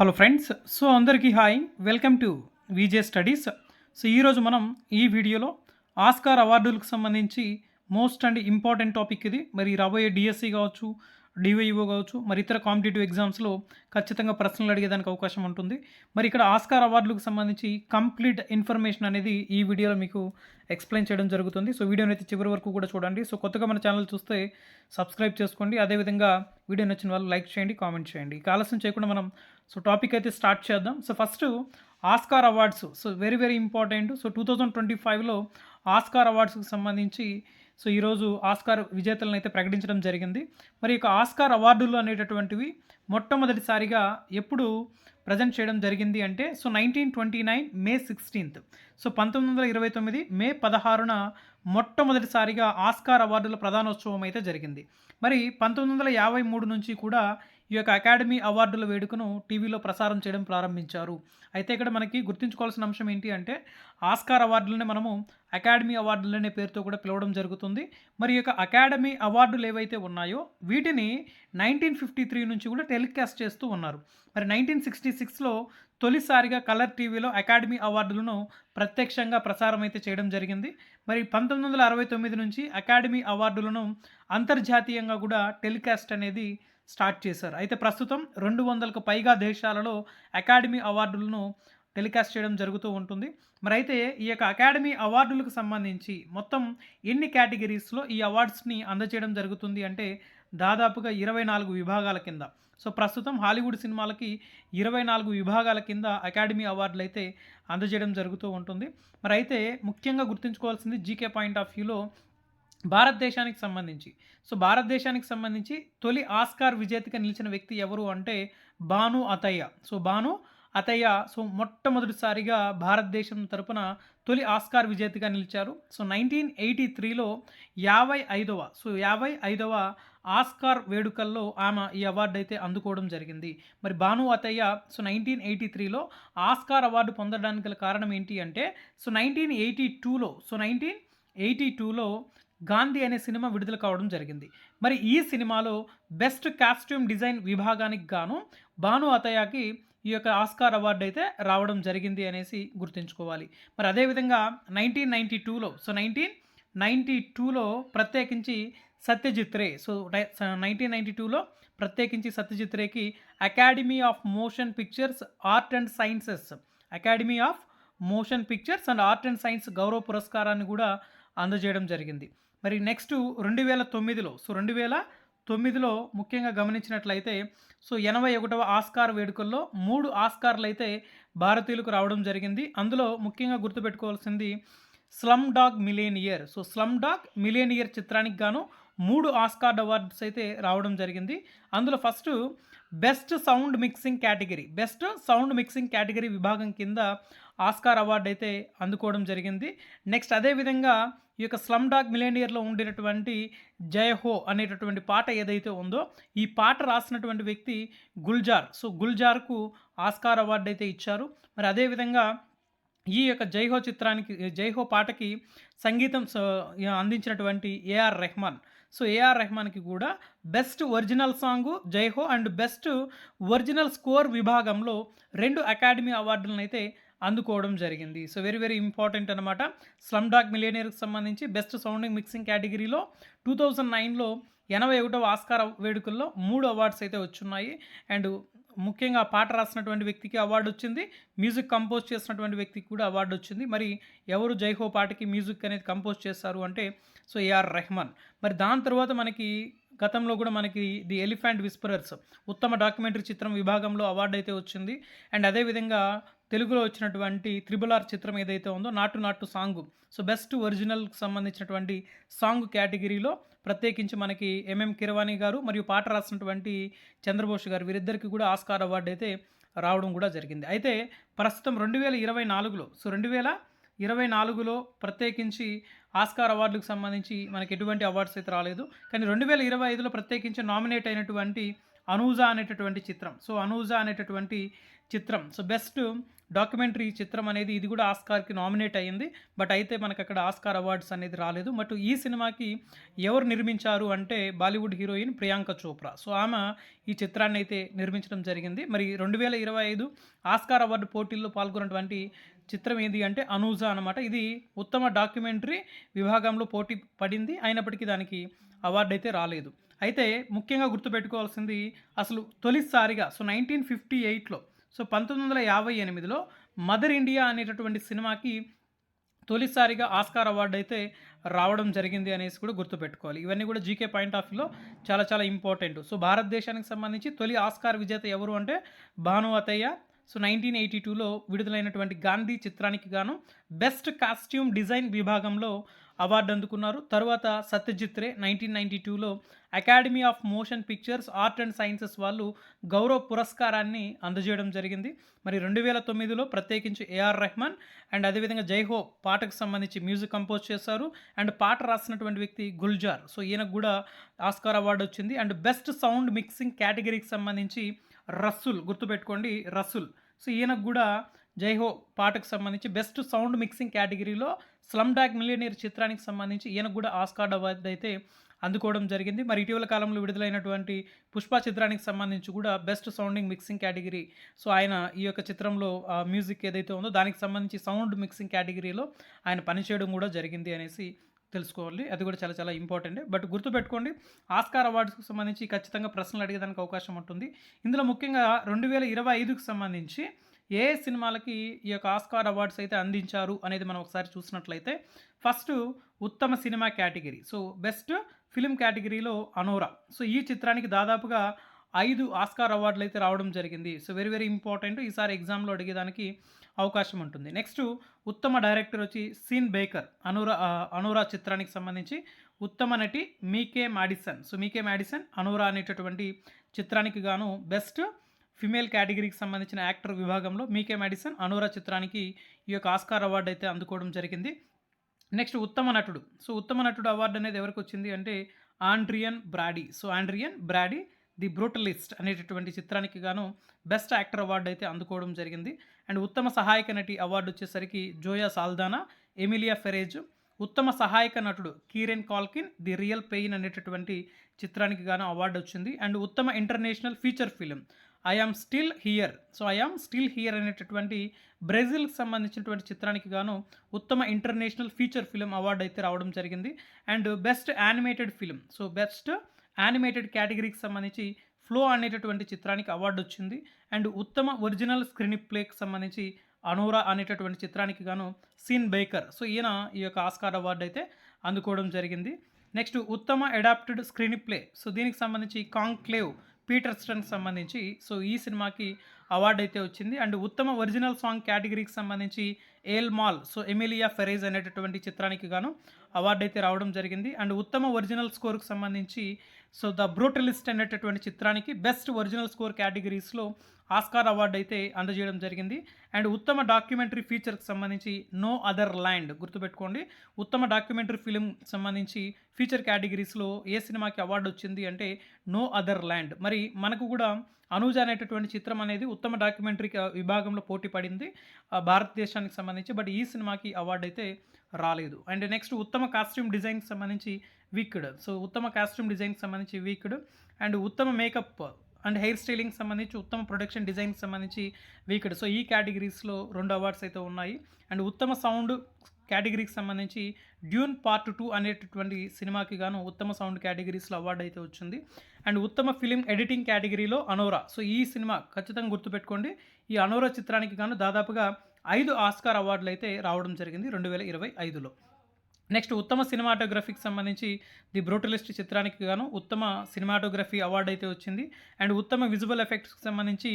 Hello friends so అందరికీ hi welcome to VJ studies so ఈరోజు మనం ఈ వీడియోలో ఆస్కార్ అవార్డులకు సంబంధించి మోస్ట్ అండ్ ఇంపార్టెంట్ టాపిక్ ఇది. మరి రాబోయే డిఎస్సి కావచ్చు డివైఓ కావచ్చు మరి ఇతర కాంపిటేటివ్ ఎగ్జామ్స్లో ఖచ్చితంగా ప్రశ్నలు అడిగేదానికి అవకాశం ఉంటుంది. మరి ఇక్కడ ఆస్కార్ అవార్డులకు సంబంధించి కంప్లీట్ ఇన్ఫర్మేషన్ అనేది ఈ వీడియోలో మీకు ఎక్స్ప్లెయిన్ చేయడం జరుగుతుంది. సో వీడియోని అయితే చివరి వరకు కూడా చూడండి. సో కొత్తగా మన ఛానల్ చూస్తే సబ్స్క్రైబ్ చేసుకోండి. అదేవిధంగా వీడియో నచ్చిన వాళ్ళు లైక్ చేయండి కామెంట్ చేయండి. ఇక ఆలస్యం చేయకుండా మనం సో టాపిక్ అయితే స్టార్ట్ చేద్దాం. So first Oscar awards. So very very important. So two thousand twenty ఫైవ్లో ఆస్కార్ అవార్డ్స్కి సంబంధించి సో ఈరోజు ఆస్కార్ విజేతలను అయితే ప్రకటించడం జరిగింది. మరి ఇక ఆస్కార్ అవార్డులు అనేటటువంటివి మొట్టమొదటిసారిగా ఎప్పుడు ప్రజెంట్ చేయడం జరిగింది అంటే so nineteen twenty nine May sixteenth. So పంతొమ్మిది వందల ఇరవై తొమ్మిది మే పదహారున మొట్టమొదటిసారిగా ఆస్కార్ అవార్డుల ప్రధానోత్సవం అయితే జరిగింది. మరి పంతొమ్మిది వందల యాభై మూడు నుంచి కూడా ఈ యొక్క అకాడమీ అవార్డుల వేడుకను టీవీలో ప్రసారం చేయడం ప్రారంభించారు. అయితే ఇక్కడ మనకి గుర్తుంచుకోవాల్సిన అంశం ఏంటి అంటే ఆస్కార్ అవార్డులని మనము అకాడమీ అవార్డులు అనే పేరుతో కూడా పిలవడం జరుగుతుంది. మరి యొక్క అకాడమీ అవార్డులు ఏవైతే ఉన్నాయో వీటిని నైన్టీన్ ఫిఫ్టీ త్రీ నుంచి కూడా టెలికాస్ట్ చేస్తూ ఉన్నారు. మరి నైన్టీన్ సిక్స్టీ సిక్స్లో తొలిసారిగా కలర్ టీవీలో అకాడమీ అవార్డులను ప్రత్యక్షంగా ప్రసారం అయితే చేయడం జరిగింది. మరి పంతొమ్మిది వందల అరవై తొమ్మిది నుంచి అకాడమీ అవార్డులను అంతర్జాతీయంగా కూడా టెలికాస్ట్ అనేది స్టార్ట్ చేశారు. అయితే ప్రస్తుతం రెండు వందలకు పైగా దేశాలలో అకాడమీ అవార్డులను టెలికాస్ట్ చేయడం జరుగుతూ ఉంటుంది. మరి అయితే ఈ యొక్క అకాడమీ అవార్డులకు సంబంధించి మొత్తం ఎన్ని కేటగిరీస్లో ఈ అవార్డ్స్ని అందజేయడం జరుగుతుంది అంటే దాదాపుగా ఇరవై నాలుగు విభాగాల కింద. సో ప్రస్తుతం హాలీవుడ్ సినిమాలకి ఇరవై నాలుగు విభాగాల కింద అకాడమీ అవార్డులు అయితే అందజేయడం జరుగుతూ ఉంటుంది. మరి అయితే ముఖ్యంగా గుర్తుంచుకోవాల్సింది జీకే పాయింట్ ఆఫ్ వ్యూలో భారతదేశానికి సంబంధించి. సో భారతదేశానికి సంబంధించి తొలి ఆస్కార్ విజేతగా నిలిచిన వ్యక్తి ఎవరు అంటే భాను అతయ్య. సో భాను అతయ్య సో మొట్టమొదటిసారిగా భారతదేశం తరపున తొలి ఆస్కార్ విజేతగా నిలిచారు. సో నైన్టీన్ ఎయిటీ త్రీలో యాభై ఐదవ సో యాభై ఐదవ ఆస్కార్ వేడుకల్లో ఆమె ఈ అవార్డు అయితే అందుకోవడం జరిగింది. మరి Bhanu Athaiya so nineteen eighty త్రీలో ఆస్కార్ అవార్డు పొందడానికి గల కారణం ఏంటి అంటే సో నైన్టీన్ ఎయిటీ టూలో సో నైన్టీన్ ఎయిటీ టూలో గాంధీ అనే సినిమా విడుదల కావడం జరిగింది. మరి ఈ సినిమాలో బెస్ట్ కాస్ట్యూమ్ డిజైన్ విభాగానికి గాను భాను అతయ్యకి ఈ యొక్క ఆస్కార్ అవార్డు అయితే రావడం జరిగింది అనేసి గుర్తుంచుకోవాలి. మరి అదేవిధంగా నైన్టీన్ నైంటీ టూలో సో నైన్టీన్ నైంటీ టూలో ప్రత్యేకించి Satyajit Ray so nineteen ninety టూలో ప్రత్యేకించి సత్యజిత్ రేకి academy of motion pictures art and sciences academy of motion pictures and art and science గౌరవ పురస్కారాన్ని కూడా అందజేయడం జరిగింది. మరి నెక్స్ట్ రెండు వేల తొమ్మిదిలో సో రెండు వేల తొమ్మిదిలో ముఖ్యంగా గమనించినట్లయితే సో ఎనభై ఒకటవ ఆస్కార్ వేడుకల్లో మూడు ఆస్కార్లు అయితే భారతీయులకు రావడం జరిగింది. అందులో ముఖ్యంగా గుర్తుపెట్టుకోవాల్సింది slumdog millionaire. So slumdog millionaire చిత్రానికి గాను మూడు ఆస్కార్ అవార్డ్స్ అయితే రావడం జరిగింది. అందులో first best sound mixing category best sound mixing category విభాగం కింద ఆస్కార్ అవార్డు అయితే అందుకోవడం జరిగింది. నెక్స్ట్ అదేవిధంగా ఈ యొక్క స్లమ్ డాగ్ మిలేనియర్లో ఉండేటటువంటి జయ హో అనేటటువంటి పాట ఏదైతే ఉందో ఈ పాట రాసినటువంటి వ్యక్తి గుల్జార్. సో గుల్జార్కు ఆస్కార్ అవార్డు అయితే ఇచ్చారు. మరి అదేవిధంగా ఈ యొక్క జైహో చిత్రానికి జైహో పాటకి సంగీతం అందించినటువంటి A R Rahman. So A R రెహమాన్కి కూడా best original song Jai Ho and best original score విభాగంలో రెండు అకాడమీ అవార్డులను అయితే అందుకోవడం జరిగింది. సో వెరీ వెరీ ఇంపార్టెంట్ అనమాట స్లమ్ డాగ్ మిలియనీర్కి సంబంధించి బెస్ట్ సౌండింగ్ మిక్సింగ్ కేటగిరీలో టూ థౌజండ్ నైన్లో ఎనభై ఒకటవ ఆస్కార్ వేడుకల్లో మూడు అవార్డ్స్ అయితే వచ్చున్నాయి. అండ్ ముఖ్యంగా పాట రాసినటువంటి వ్యక్తికి అవార్డు వచ్చింది మ్యూజిక్ కంపోజ్ చేసినటువంటి వ్యక్తికి కూడా అవార్డు వచ్చింది. మరి ఎవరు జైహో పాటకి మ్యూజిక్ అనేది కంపోజ్ చేస్తారు అంటే సో ఏఆర్ రెహమాన్. మరి దాని తర్వాత మనకి గతంలో కూడా మనకి ది ఎలిఫెంట్ విస్పరర్స్ ఉత్తమ డాక్యుమెంటరీ చిత్రం విభాగంలో అవార్డు అయితే వచ్చింది. అండ్ అదేవిధంగా తెలుగులో వచ్చినటువంటి త్రిబుల్ ఆర్ చిత్రం ఏదైతే ఉందో నాటు నాటు సాంగ్. సో బెస్ట్ ఒరిజినల్కి సంబంధించినటువంటి సాంగ్ కేటగిరీలో ప్రత్యేకించి మనకి ఎంఎం కిరవాణి గారు మరియు పాట రాసినటువంటి చంద్రబోస్ గారు వీరిద్దరికి కూడా ఆస్కార్ అవార్డు అయితే రావడం కూడా జరిగింది. అయితే ప్రస్తుతం రెండు వేల ఇరవై నాలుగులో సో రెండు వేల ఇరవై నాలుగులో ప్రత్యేకించి ఆస్కార్ అవార్డులకు సంబంధించి మనకి ఎటువంటి అవార్డ్స్ అయితే రాలేదు. కానీ రెండు వేల ఇరవై ఐదులో ప్రత్యేకించి నామినేట్ అయినటువంటి అనూజా అనేటటువంటి చిత్రం. సో అనూజా అనేటటువంటి చిత్రం. సో బెస్ట్ డాక్యుమెంటరీ చిత్రం అనేది ఇది కూడా ఆస్కార్కి నామినేట్ అయ్యింది. బట్ అయితే మనకు అక్కడ ఆస్కార్ అవార్డ్స్ అనేది రాలేదు. బట్ ఈ సినిమాకి ఎవరు నిర్మించారు అంటే Bollywood heroine Priyanka Chopra. So ఆమె ఈ చిత్రాన్ని అయితే నిర్మించడం జరిగింది. మరి రెండు వేల ఇరవై ఐదు ఆస్కార్ అవార్డు పోటీల్లో పాల్గొన్నటువంటి చిత్రం ఏది అంటే అనూజా అనమాట ఇది ఉత్తమ డాక్యుమెంటరీ విభాగంలో పోటీ పడింది. అయినప్పటికీ దానికి అవార్డు అయితే రాలేదు. అయితే ముఖ్యంగా గుర్తుపెట్టుకోవాల్సింది అసలు తొలిసారిగా సో నైన్టీన్ ఫిఫ్టీ ఎయిట్లో సో పంతొమ్మిది వందల యాభై ఎనిమిదిలో మదర్ ఇండియా అనేటటువంటి సినిమాకి తొలిసారిగా ఆస్కార్ అవార్డు అయితే రావడం జరిగింది అనేసి కూడా గుర్తుపెట్టుకోవాలి. ఇవన్నీ కూడా జీకే పాయింట్ ఆఫ్ వ్యూలో చాలా చాలా ఇంపార్టెంట్. సో భారతదేశానికి సంబంధించి తొలి ఆస్కార్ విజేత ఎవరు అంటే Bhanu Athaiya. So nineteen eighty టూలో విడుదలైనటువంటి గాంధీ చిత్రానికి గాను బెస్ట్ కాస్ట్యూమ్ డిజైన్ విభాగంలో అవార్డు అందుకున్నారు. తర్వాత సత్యజిత్ రే నైన్టీన్ నైంటీ టూలో academy of motion pictures art and sciences వాళ్ళు గౌరవ పురస్కారాన్ని అందజేయడం జరిగింది. మరి రెండు వేల తొమ్మిదిలో ప్రత్యేకించి ఏఆర్ రెహమాన్ అండ్ అదేవిధంగా జైహో పాటకు సంబంధించి మ్యూజిక్ కంపోజ్ చేశారు. అండ్ పాట రాసినటువంటి వ్యక్తి గుల్జార్. సో ఈయనకు కూడా ఆస్కార్ అవార్డు వచ్చింది. అండ్ బెస్ట్ సౌండ్ మిక్సింగ్ కేటగిరీకి సంబంధించి రస్సుల్ గుర్తుపెట్టుకోండి రస్సుల్. సో ఈయనకు కూడా జైహో పాటకు సంబంధించి బెస్ట్ సౌండ్ మిక్సింగ్ కేటగిరీలో స్లమ్ డాగ్ మిలియనీర్ చిత్రానికి సంబంధించి ఈయనకు కూడా ఆస్కార్ అవార్డు అయితే అందుకోవడం జరిగింది. మరి ఇటీవల కాలంలో విడుదలైనటువంటి పుష్ప చిత్రానికి సంబంధించి కూడా best sounding mixing category. So ఆయన ఈ యొక్క చిత్రంలో మ్యూజిక్ ఏదైతే ఉందో దానికి సంబంధించి సౌండ్ మిక్సింగ్ కేటగిరీలో ఆయన పనిచేయడం కూడా జరిగింది అనేసి తెలుసుకోవాలి. అది కూడా చాలా చాలా ఇంపార్టెంట్. బట్ గుర్తుపెట్టుకోండి ఆస్కార్ అవార్డ్స్కి సంబంధించి ఖచ్చితంగా ప్రశ్నలు అడిగేదానికి అవకాశం ఉంటుంది. ఇందులో ముఖ్యంగా రెండు వేల ఇరవై ఐదుకి సంబంధించి ఏ సినిమాలకి ఈ యొక్క ఆస్కార్ అవార్డ్స్ అయితే అందించారు అనేది మనం ఒకసారి చూసినట్లయితే ఫస్ట్ ఉత్తమ సినిమా కేటగిరీ. సో బెస్ట్ ఫిలిం కేటగిరీలో అనోరా. సో ఈ చిత్రానికి దాదాపుగా ఐదు ఆస్కార్ అవార్డులు అయితే రావడం జరిగింది. So very very important. ఈసారి ఎగ్జామ్లో అడిగేదానికి అవకాశం ఉంటుంది. నెక్స్ట్ ఉత్తమ డైరెక్టర్ వచ్చి సీన్ బేకర్. అనురా అనురా చిత్రానికి సంబంధించి ఉత్తమ నటి Mikey Madison so Mikey Madison Anora అనేటటువంటి చిత్రానికి గాను బెస్ట్ ఫిమేల్ కేటగిరీకి సంబంధించిన యాక్టర్ విభాగంలో మీకే మ్యాడిసన్ అనూరా చిత్రానికి ఈ యొక్క ఆస్కార్ అవార్డు అయితే అందుకోవడం జరిగింది. నెక్స్ట్ ఉత్తమ నటుడు. సో ఉత్తమ నటుడు అవార్డు అనేది ఎవరికి వచ్చింది అంటే Adrien Brody. So Adrien Brody the Brutalist అనేటటువంటి చిత్రానికి గాను బెస్ట్ యాక్టర్ అవార్డు అయితే అందుకోవడం జరిగింది. అండ్ ఉత్తమ సహాయక నటి అవార్డు వచ్చేసరికి జోయా సాల్దానా ఎమిలియా ఫెరేజ్ ఉత్తమ సహాయక నటుడు Kieran Culkin the real pain అనేటటువంటి చిత్రానికి గాను అవార్డు వచ్చింది. అండ్ ఉత్తమ international feature film I am still here so I am still here అనేటటువంటి బ్రెజిల్కి సంబంధించినటువంటి చిత్రానికి గాను ఉత్తమ ఇంటర్నేషనల్ ఫీచర్ ఫిలిం అవార్డు అయితే రావడం జరిగింది. And best animated film so best animated కేటగిరీకి సంబంధించి ఫ్లో అనేటటువంటి చిత్రానికి అవార్డు వచ్చింది. అండ్ ఉత్తమ ఒరిజినల్ స్క్రీన్ ప్లేకి సంబంధించి అనోరా అనేటటువంటి చిత్రానికి గాను సీన్ బేకర్ సో ఈయన ఈ యొక్క ఆస్కార్ అవార్డు అయితే అందుకోవడం జరిగింది. నెక్స్ట్ ఉత్తమ అడాప్టెడ్ స్క్రీన్ ప్లే సో దీనికి సంబంధించి కాంక్లేవ్ పీటర్స్టన్కి సంబంధించి సో ఈ సినిమాకి అవార్డు అయితే వచ్చింది. అండ్ ఉత్తమ ఒరిజినల్ సాంగ్ కేటగిరీకి సంబంధించి El Mal so Emilia Perez అనేటటువంటి చిత్రానికి గాను అవార్డు అయితే రావడం జరిగింది. అండ్ ఉత్తమ ఒరిజినల్ స్కోర్కి సంబంధించి సో ద బ్రూటలిస్ట్ అనేటటువంటి చిత్రానికి బెస్ట్ ఒరిజినల్ స్కోర్ కేటగిరీస్లో ఆస్కార్ అవార్డు అయితే అందజేయడం జరిగింది. అండ్ ఉత్తమ డాక్యుమెంటరీ ఫీచర్కి సంబంధించి నో అదర్ ల్యాండ్ గుర్తుపెట్టుకోండి. ఉత్తమ డాక్యుమెంటరీ ఫిలిం సంబంధించి ఫీచర్ కేటగిరీస్లో ఏ సినిమాకి అవార్డు వచ్చింది అంటే నో అదర్ ల్యాండ్. మరి మనకు కూడా అనూజ అనేటటువంటి చిత్రం అనేది ఉత్తమ డాక్యుమెంటరీ విభాగంలో పోటీ పడింది భారతదేశానికి సంబంధించి. బట్ ఈ సినిమాకి అవార్డు అయితే రాలేదు. అండ్ నెక్స్ట్ ఉత్తమ కాస్ట్యూమ్ డిజైన్కి సంబంధించి వీక్డ్. సో ఉత్తమ కాస్ట్యూమ్ డిజైన్కి సంబంధించి వీక్డ్. అండ్ ఉత్తమ మేకప్ అండ్ హెయిర్ స్టైలింగ్ సంబంధించి ఉత్తమ ప్రొడక్షన్ డిజైన్కి సంబంధించి వీక్డ్. సో ఈ కేటగిరీస్లో రెండు అవార్డ్స్ అయితే ఉన్నాయి. అండ్ ఉత్తమ సౌండ్ కేటగిరీకి సంబంధించి డ్యూన్ పార్ట్ టూ అనేటటువంటి సినిమాకి గాను ఉత్తమ సౌండ్ కేటగిరీస్లో అవార్డు అయితే వచ్చింది. అండ్ ఉత్తమ ఫిలిం ఎడిటింగ్ కేటగిరీలో అనోరా సో ఈ సినిమా ఖచ్చితంగా గుర్తుపెట్టుకోండి. ఈ అనోరా చిత్రానికి గాను దాదాపుగా ఐదు ఆస్కార్ అవార్డులు అయితే రావడం జరిగింది రెండు వేల ఇరవై ఐదులో. నెక్స్ట్ ఉత్తమ సినిమాటోగ్రఫీకి సంబంధించి ది బ్రూటలిస్ట్ చిత్రానికి గాను ఉత్తమ సినిమాటోగ్రఫీ అవార్డు అయితే వచ్చింది. అండ్ ఉత్తమ విజువల్ ఎఫెక్ట్స్కి సంబంధించి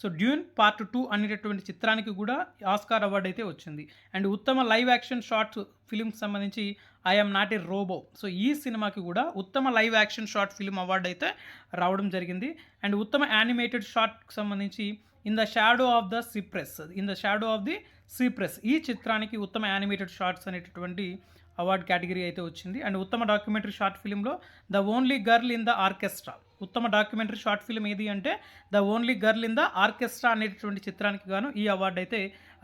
సో డ్యూన్ పార్ట్ టూ అనేటటువంటి చిత్రానికి కూడా ఆస్కార్ అవార్డు అయితే వచ్చింది. అండ్ ఉత్తమ లైవ్ యాక్షన్ షార్ట్స్ ఫిలింకి సంబంధించి I'm not a robot. So ఈ సినిమాకి కూడా ఉత్తమ live action short film award అయితే రావడం జరిగింది. అండ్ ఉత్తమ యానిమేటెడ్ షార్ట్కి సంబంధించి in the shadow of the cypress in the shadow of the cypress ఈ చిత్రానికి ఉత్తమ యానిమేటెడ్ షార్ట్స్ అనేటటువంటి అవార్డ్ కేటగిరీ అయితే వచ్చింది. అండ్ ఉత్తమ డాక్యుమెంటరీ షార్ట్ ఫిలింలో the only girl in the orchestra. ఉత్తమ డాక్యుమెంటరీ షార్ట్ ఫిల్మ్ ఏది అంటే the only girl in the orchestra అనేటటువంటి చిత్రానికి గాను ఈ అవార్డు అయితే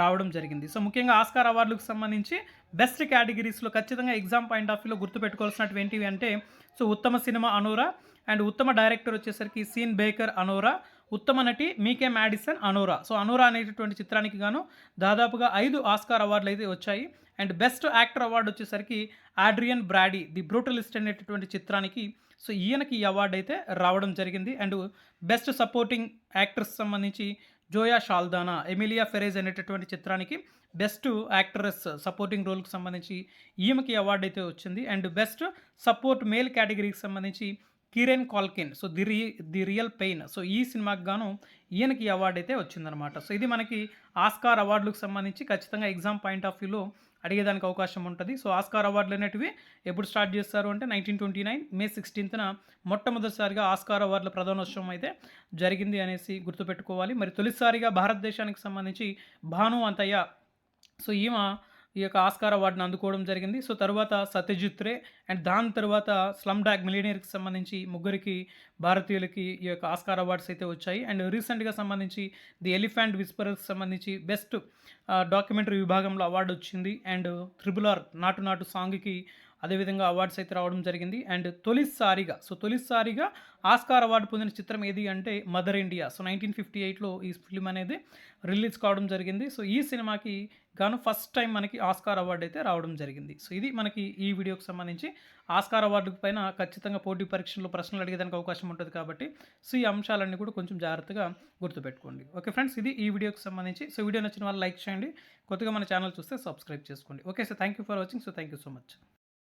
రావడం జరిగింది. సో ముఖ్యంగా ఆస్కార్ అవార్డులకు సంబంధించి బెస్ట్ కేటగిరీస్లో ఖచ్చితంగా ఎగ్జామ్ పాయింట్ ఆఫ్ వ్యూలో గుర్తుపెట్టుకోవాల్సినవి ఏంటివి అంటే సో ఉత్తమ సినిమా అనోరా అండ్ ఉత్తమ డైరెక్టర్ వచ్చేసరికి సీన్ బేకర్ అనోరా ఉత్తమ నటి మీకే మ్యాడిసన్ అనోరా. సో అనోరా అనేటటువంటి చిత్రానికి గాను దాదాపుగా ఐదు ఆస్కార్ అవార్డులు అయితే వచ్చాయి. అండ్ బెస్ట్ యాక్టర్ అవార్డు వచ్చేసరికి ఆడ్రియన్ బ్రాడీ ది బ్రూటలిస్ట్ అనేటటువంటి చిత్రానికి. సో ఈయనకి ఈ అవార్డు అయితే రావడం జరిగింది. అండ్ బెస్ట్ సపోర్టింగ్ యాక్ట్రెస్ సంబంధించి జోయా షాల్దానా ఎమిలియా ఫెరేజ్ అనేటటువంటి చిత్రానికి బెస్ట్ యాక్ట్రెస్ సపోర్టింగ్ రోల్కి సంబంధించి ఈమెకి అవార్డు అయితే వచ్చింది. అండ్ బెస్ట్ సపోర్ట్ మేల్ కేటగిరీకి సంబంధించి Kieran Culkin so the re the real pain. So ఈ సినిమాకి గాను ఈయనకి ఈ అవార్డు అయితే వచ్చిందనమాట సో ఇది మనకి ఆస్కార్ అవార్డులకు సంబంధించి ఖచ్చితంగా ఎగ్జామ్ పాయింట్ ఆఫ్ వ్యూలో అడిగేదానికి అవకాశం ఉంటుంది. సో ఆస్కార్ అవార్డులు అనేటివి ఎప్పుడు స్టార్ట్ చేస్తారు అంటే నైన్టీన్ ట్వంటీ నైన్ మే సిక్స్టీన్త్న మొట్టమొదటిసారిగా ఆస్కార్ అవార్డుల ప్రధానోత్సవం అయితే జరిగింది అనేసి గుర్తుపెట్టుకోవాలి. మరి తొలిసారిగా భారతదేశానికి సంబంధించి భాను అంతయ్య సో ఈమె ఈ యొక్క ఆస్కార్ అవార్డును అందుకోవడం జరిగింది. సో తర్వాత సత్యజిత్ రే అండ్ దాని తర్వాత స్లమ్ డాగ్ మిలీనియర్కి సంబంధించి ముగ్గురికి భారతీయులకి ఈ యొక్క ఆస్కార్ అవార్డ్స్ అయితే వచ్చాయి. అండ్ రీసెంట్గా సంబంధించి ది ఎలిఫెంట్ విస్పర్కి సంబంధించి బెస్ట్ డాక్యుమెంటరీ విభాగంలో అవార్డు వచ్చింది. And triple R Naatu Naatu సాంగ్కి అదేవిధంగా అవార్డ్స్ అయితే రావడం జరిగింది. అండ్ తొలిసారిగా సో తొలిసారిగా ఆస్కార్ అవార్డు పొందిన చిత్రం ఏది అంటే mother India. So nineteen fifty ఎయిట్లో ఈ ఫిల్మ్ అనేది రిలీజ్ కావడం జరిగింది. సో ఈ సినిమాకి గాను ఫస్ట్ టైం మనకి ఆస్కార్ అవార్డు అయితే రావడం జరిగింది. సో ఇది మనకి ఈ వీడియోకి సంబంధించి ఆస్కార్ అవార్డు పైన ఖచ్చితంగా పోటీ పరీక్షల్లో ప్రశ్నలు అడిగేదానికి అవకాశం ఉంటుంది కాబట్టి సో ఈ అంశాలన్నీ కూడా కొంచెం జాగ్రత్తగా గుర్తుపెట్టుకోండి. ఓకే ఫ్రెండ్స్ ఇది ఈ వీడియోకి సంబంధించి. సో వీడియో నచ్చిన వాళ్ళు లైక్ చేయండి. కొత్తగా మన ఛానల్ చూస్తే సబ్స్క్రైబ్ చేసుకోండి. Okay so thank you for watching. So thank you so much.